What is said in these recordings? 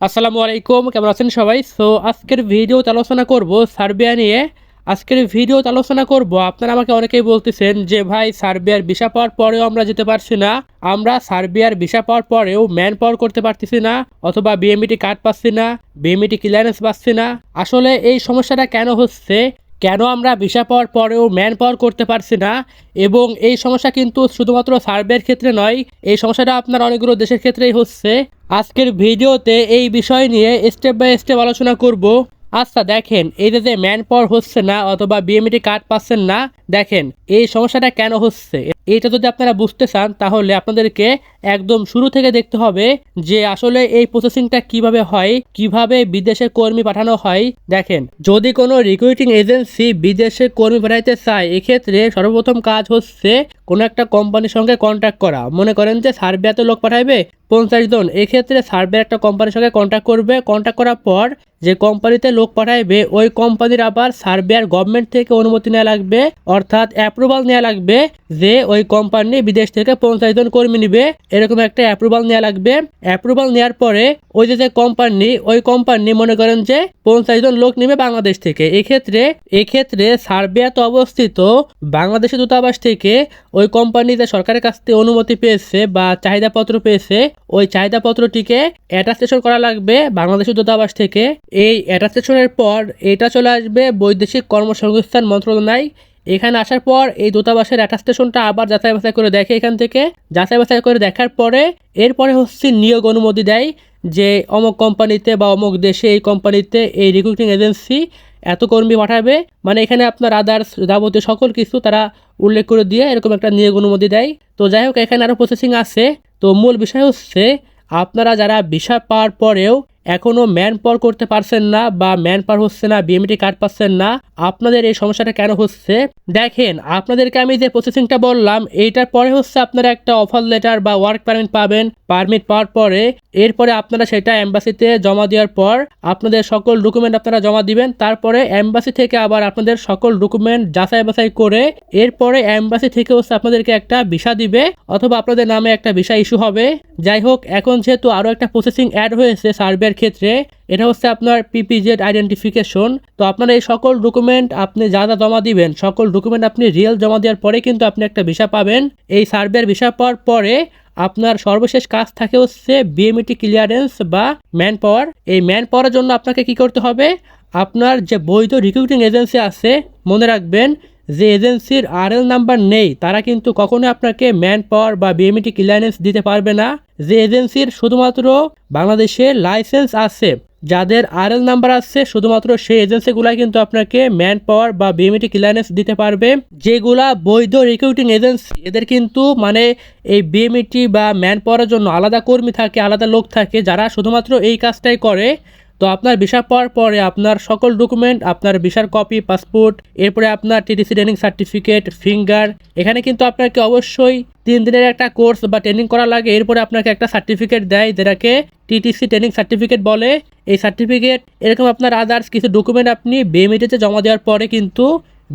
আসসালামু আলাইকুম, কেমন আছেন সবাই? সো আজকের ভিডিওতে আলোচনা করব সার্বিয়া নিয়ে। আজকের ভিডিওতে আলোচনা করব, আপনারা আমাকে অনেকেই বলতেছেন যে, ভাই, সার্বিয়ার ভিসা পাওয়ার পরেও আমরা যেতে পারছি না। আমরা সার্বিয়ার ভিসা পাওয়ার পরেও ম্যান পাওয়ার করতে পারতেছি না, অথবা বিএমইটি কার্ড পাচ্ছি না, বিএমইটি ক্লিয়ারেন্স পাচ্ছি না। আসলে এই সমস্যাটা কেন হচ্ছে? কেন আমরা ভিসা পাওয়ার পরেও ম্যান পাওয়ার করতে পারছি না? এবং এই সমস্যা কিন্তু শুধুমাত্র সার্ভের ক্ষেত্রে নয়, এই সমস্যাটা আপনার অনেকগুলো দেশের ক্ষেত্রেই হচ্ছে। আজকের ভিডিওতে এই বিষয় নিয়ে স্টেপ বাই স্টেপ আলোচনা করব। আচ্ছা দেখেন, এই যে ম্যান পাওয়ার হচ্ছে না অথবা বিএমইটি কার্ড পাচ্ছেন না, দেখেন, এই সমস্যাটা কেন হচ্ছে? এইটা যদি আপনারা বুঝতে চান, তাহলে আপনাদেরকে একদম শুরু থেকে দেখতে হবে যে আসলে এই প্রসেসিংটা কীভাবে হয়, কীভাবে বিদেশে কর্মী পাঠানো হয়। দেখেন, যদি কোনো রিক্রুটিং এজেন্সি বিদেশে কর্মী পাঠাইতে চায়, এক্ষেত্রে সর্বপ্রথম কাজ হচ্ছে কোনো একটা কোম্পানির সঙ্গে কন্ট্যাক্ট করা। মনে করেন যে সার্বিয়াতে লোক পাঠাইবে পঞ্চাশ জন, এক্ষেত্রে সার্ভে একটা কোম্পানির সঙ্গে কন্ট্যাক্ট করবে। কন্ট্যাক্ট করার পর যে কোম্পানিতে লোক পাঠাইবে, ওই কোম্পানির আবার সার্বিয়ার গভর্নমেন্ট থেকে অনুমতি নেওয়া লাগবে, অর্থাৎ অ্যাপ্রুভাল নেওয়া লাগবে যে ওই কোম্পানি বিদেশ থেকে পঞ্চাশ জন কর্মী নিবে। এরকম একটা অ্যাপ্রুভাল নেওয়া লাগবে। অ্যাপ্রুভাল নেওয়ার পরে ওই যে যে কোম্পানি ওই কোম্পানি মনে করেন যে পঞ্চাশ জন লোক নিবে বাংলাদেশ থেকে। এক্ষেত্রে এক্ষেত্রে সার্বিয়াতে অবস্থিত বাংলাদেশের দূতাবাস থেকে ওই কোম্পানি যে সরকারের কাছ থেকে অনুমতি পেয়েছে বা চাহিদাপত্র পেয়েছে, ওই চাহিদাপত্রটিকে অ্যাটাস্টেশন করা লাগবে বাংলাদেশের দূতাবাস থেকে। এই অ্যাটাস্টেশনের পর এটা চলে আসবে বৈদেশিক কর্মসংস্থান মন্ত্রণালয় এখানে আসার পর এই দূতাবাসের অ্যাটাস্টেশনটা আবার যাচাই বাছাই করে দেখে এখান থেকে। যাচাই বাছাই করে দেখার পরে এরপরে হচ্ছে নিয়োগ অনুমতি দেয় যে অমুক কোম্পানিতে বা অমুক দেশে এই কোম্পানিতে এই রিক্রুটিং এজেন্সি এত কর্মী পাঠাবে। মানে এখানে আপনার আদার্স যাবতীয় সকল কিছু তারা উল্লেখ করে দিয়ে এরকম একটা নিয়োগ অনুমতি দেয়। তো যাই হোক, এখানে আরও প্রসেসিং আছে। তো মূল বিষয় হচ্ছে আপনারা যারা ভিসা পাওয়ার পরেও এখনও ম্যান পাওয়ার করতে পারছেন না বা ম্যান পাওয়ার হচ্ছে না বিএমটি কার্ড পাচ্ছেন না, আপনাদের এই সমস্যাটা কেন হচ্ছে? দেখেন, আপনাদেরকে আমি যে প্রসেসিংটা বললাম, এইটার পরে হচ্ছে আপনারা একটা অফার লেটার বা ওয়ার্ক পারমিট পাবেন পারমিট পাওয়ার পরে এরপরে আপনারা সেটা এম্বাসিতে জমা দেওয়ার পর আপনাদের সকল ডকুমেন্ট আপনারা জমা দিবেন, তারপরে এম্বাসি থেকে আবার আপনাদের সকল ডকুমেন্ট যাচাই বাছাই করে এরপরে এম্বাসি থেকে হচ্ছে আপনাদেরকে একটা ভিসা দিবে অথবা আপনাদের নামে একটা ভিসা ইস্যু হবে। যাই হোক, এখন যেহেতু আরও একটা প্রসেসিং অ্যাড হয়েছে সার্ভের ক্ষেত্রে, এটা হচ্ছে আপনার পিপিজেড আইডেন্টিফিকেশন তো আপনার এই সকল ডকুমেন্ট আপনি যা যা জমা দিবেন, সকল ডকুমেন্ট আপনি রিয়েল জমা দেওয়ার পরে কিন্তু আপনি একটা ভিসা পাবেন। এই সার্ভের ভিসা পাওয়ার পরে আপনার সর্বশেষ কাজ থাকে হচ্ছে বিএমইটি ক্লিয়ারেন্স বা ম্যান পাওয়ার এই ম্যান পাওয়ারের জন্য আপনাকে কি করতে হবে? আপনার যে বৈধ রিক্রুটিং এজেন্সি আছে, মনে রাখবেন যে এজেন্সির আরএল নাম্বার নেই, তারা কিন্তু কখনো আপনাকে ম্যান পাওয়ার বা বিএমইটি ক্লিয়ারেন্স দিতে পারবে না। যে এজেন্সির শুধুমাত্র বাংলাদেশে লাইসেন্স আছে, যাদের আরএল নাম্বার আছে, শুধুমাত্র সেই এজেন্সিগুলাই কিন্তু আপনাকে ম্যান পাওয়ার বা বিএমইটি ক্লিয়ারেন্স দিতে পারবে। যেগুলা বৈধ রিক্রুটিং এজেন্সি এদের কিন্তু মানে এই বিএমইটি বা ম্যান পাওয়ারের জন্য আলাদা কর্মী থাকে, আলাদা লোক থাকে, যারা শুধুমাত্র এই কাজটাই করে। তো আপনার ভিসা পাওয়ার পরে আপনার সকল ডকুমেন্ট আপনার ভিসার কপি পাসপোর্ট এরপরে আপনার টিটিসি ট্রেনিং সার্টিফিকেট ফিঙ্গার এখানে কিন্তু আপনাকে অবশ্যই তিন দিনের একটা কোর্স বা ট্রেনিং করা লাগে। এরপরে আপনাকে একটা সার্টিফিকেট দেয় যেটাকে টিটিসি ট্রেনিং সার্টিফিকেট বলে। এই সার্টিফিকেট এরকম আপনার আদার্স কিছু ডকুমেন্ট আপনি বিএমইটিতে জমা দেওয়ার পরে কিন্তু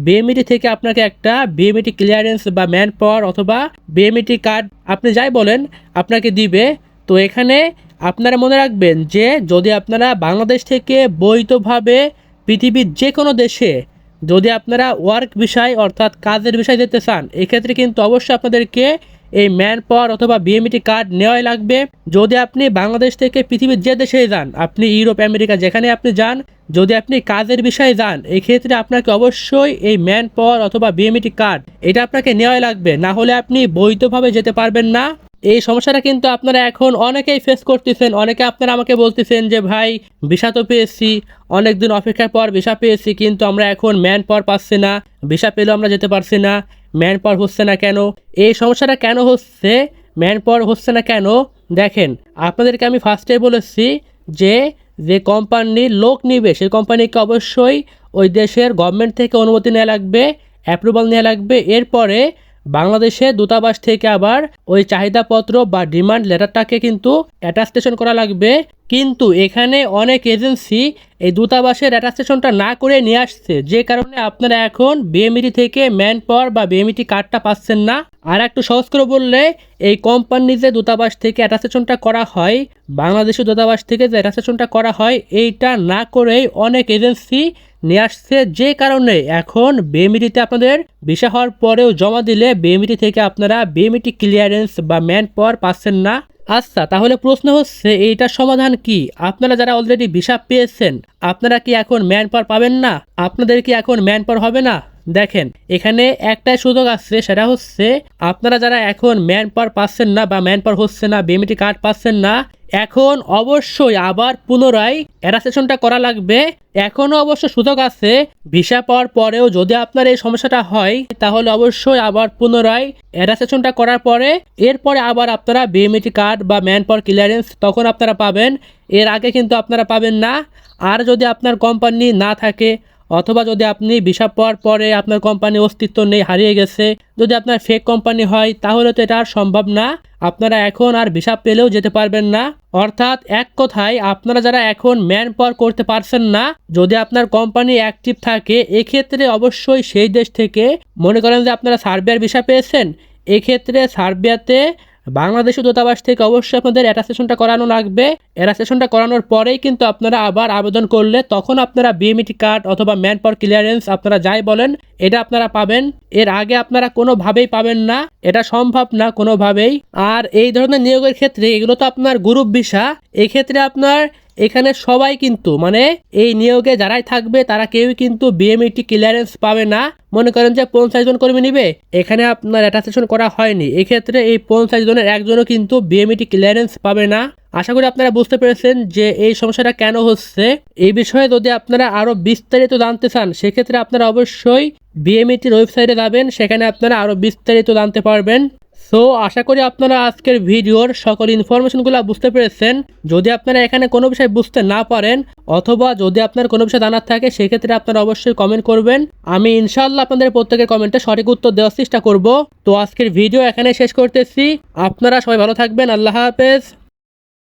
বিএমইটি থেকে আপনাকে একটা বিএমইটি ক্লিয়ারেন্স বা ম্যান পাওয়ার অথবা বিএমইটি কার্ড আপনি যাই বলেন, আপনাকে দিবে। তো এখানে আপনারা মনে রাখবেন যে যদি আপনারা বাংলাদেশ থেকে বৈধভাবে পৃথিবীর যে কোনো দেশে যদি আপনারা ওয়ার্ক বিষয় অর্থাৎ কাজের বিষয় যেতে চান, এক্ষেত্রে কিন্তু অবশ্যই আপনাদেরকে এই ম্যান পাওয়ার অথবা বিএমইটি কার্ড নেওয়াই লাগবে। যদি আপনি বাংলাদেশ থেকে পৃথিবীর যে দেশে যান, আপনি ইউরোপ, আমেরিকা, যেখানে আপনি যান, যদি আপনি কাজের বিষয়ে যান, এক্ষেত্রে আপনাকে অবশ্যই এই ম্যান পাওয়ার অথবা বিএমইটি কার্ড এটা আপনাকে নেওয়াই লাগবে। না হলে আপনি বৈধভাবে যেতে পারবেন না। এই সমস্যাটা কিন্তু আপনারা এখন অনেকেই ফেস করতেছেন। অনেকে আপনারা আমাকে বলতেছেন যে, ভাই, ভিসা তো পেয়েছি অনেক দিন অপেক্ষার পর ভিসা পেয়েছি, কিন্তু আমরা এখন ম্যান পাওয়ার পাচ্ছি না, ভিসা পেলেও আমরা যেতে পারছি না ম্যান পাওয়ার হচ্ছে না কেন? এই সমস্যাটা কেন হচ্ছে ম্যান পাওয়ার হচ্ছে না কেন? দেখেন, আপনাদেরকে আমি ফার্স্টে বলেছি যে যে কোম্পানির লোক নিবে, সেই কোম্পানিকে অবশ্যই ওই দেশের গভর্নমেন্ট থেকে অনুমতি নেওয়া লাগবে অ্যাপ্রুভাল নেওয়া লাগবে। এরপরে বাংলাদেশে দূতাবাস থেকে আবার ওই চাহিদাপত্র বা ডিমান্ড লেটারটাকে কিন্তু অ্যাটাস্টেশন করা লাগবে। কিন্তু এখানে অনেক এজেন্সি এই দূতাবাসের অ্যাটাস্টেশনটা না করে নিয়ে আসছে। যে কারণে আপনারা এখন বিএমইটি থেকে ম্যান পাওয়ার বা বিএমইটি কার্ডটা পাচ্ছেন না। আর একটু সহজ করে বললে, এই কোম্পানি যে দূতাবাস থেকে অ্যাটাসেশনটা করা হয়, বাংলাদেশের দূতাবাস থেকে যে অ্যাটাসেশনটা করা হয়, এইটা না করেই অনেক এজেন্সি নিয়ে আসছে যে কারণে এখন বিএমইটিতে আপনাদের ভিসা হওয়ার পরেও জমা দিলে বিএমইটি থেকে আপনারা বিএমইটি ক্লিয়ারেন্স বা ম্যান পাওয়ার পাচ্ছেন না। আচ্ছা তাহলে প্রশ্ন হচ্ছে, এইটার সমাধান কি? আপনারা যারা অলরেডি ভিসা পেয়েছেন, আপনারা কি এখন ম্যান পাওয়ার পাবেন না? আপনাদের কি এখন ম্যান পাওয়ার হবে না? দেখেন, এখানে একটাই সুযোগ আসছে সেটা হচ্ছে আপনারা যারা এখন ম্যান পাওয়ার পাচ্ছেন না বা ম্যান পাওয়ার হচ্ছে না বিএমটি কার্ড পাচ্ছেন না, এখন অবশ্যই আবার পুনরায় অ্যারাসেশনটা করা লাগবে। এখনও অবশ্য সুযোগ আছে ভিসা পাওয়ার পরেও যদি আপনার এই সমস্যাটা হয়, তাহলে অবশ্যই আবার পুনরায় অ্যারাসেশনটা করার পরে এরপরে আবার আপনারা বিএমটি কার্ড বা ম্যান পাওয়ার ক্লিয়ারেন্স তখন আপনারা পাবেন। এর আগে কিন্তু আপনারা পাবেন না। আর যদি আপনার কোম্পানি না থাকে অথবা যদি আপনি ভিসা পাওয়ার পরে আপনার কোম্পানি অস্তিত্ব নেই, হারিয়ে গেছে, যদি আপনার ফেক কোম্পানি হয়, তাহলে তো এটা আর সম্ভব না। আপনারা এখন আর ভিসা পেলেও যেতে পারবেন না। অর্থাৎ এক কথায়, আপনারা যারা এখন ম্যান পাওয়ার করতে পারছেন না, যদি আপনার কোম্পানি অ্যাক্টিভ থাকে, এক্ষেত্রে অবশ্যই সেই দেশ থেকে মনে করেন যে আপনারা সার্বিয়ার ভিসা পেয়েছেন, এক্ষেত্রে সার্বিয়াতে বাংলাদেশের দূতাবাস থেকে অবশ্যই আপনাদের অ্যাটাসেশনটা করানো লাগবে। অ্যাটাসেশনটা করানোর পরেই কিন্তু আপনারা আবার আবেদন করলে তখন আপনারা বিএমইটি কার্ড অথবা ম্যান পাওয়ার ক্লিয়ারেন্স আপনারা যাই বলেন, এটা আপনারা পাবেন। এর আগে আপনারা কোনোভাবেই পাবেন না, এটা সম্ভব না কোনোভাবেই। আর এই ধরনের নিয়োগের ক্ষেত্রে এগুলো তো আপনার গ্রুপ ভিসা এক্ষেত্রে আপনার এখানে সবাই কিন্তু মানে এই নিয়োগে যারাই থাকবে, তারা কেউই কিন্তু বিএমইটি ক্লিয়ারেন্স পাবে না। মনে করেন যে পঞ্চাশ জন কর্মী নিবে, এখানে আপনার অ্যাটাসেশন করা হয়নি। এক্ষেত্রে এই পঞ্চাশ জনের একজনও কিন্তু বিএমইটি ক্লিয়ারেন্স পাবে না। আশা করি আপনারা বুঝতে পেরেছেন যে এই সমস্যাটা কেন হচ্ছে। এই বিষয়ে যদি আপনারা আরও বিস্তারিত জানতে চান, সেক্ষেত্রে আপনারা অবশ্যই বিএমইটির ওয়েবসাইটে যাবেন। সেখানে আপনারা আরও বিস্তারিত জানতে পারবেন। সো আশা করি আপনারা আজকের ভিডিওর সকল ইনফরমেশনগুলো বুঝতে পেরেছেন। যদি আপনারা এখানে কোনো বিষয় বুঝতে না পারেন, অথবা যদি আপনার কোনো বিষয় জানার থাকে, সেক্ষেত্রে আপনারা অবশ্যই কমেন্ট করবেন। আমি ইনশাল্লাহ আপনাদের প্রত্যেকের কমেন্টে সঠিক উত্তর দেওয়ার চেষ্টা করব। তো আজকের ভিডিও এখানে শেষ করতেছি। আপনারা সবাই ভালো থাকবেন। আল্লাহ হাফেজ।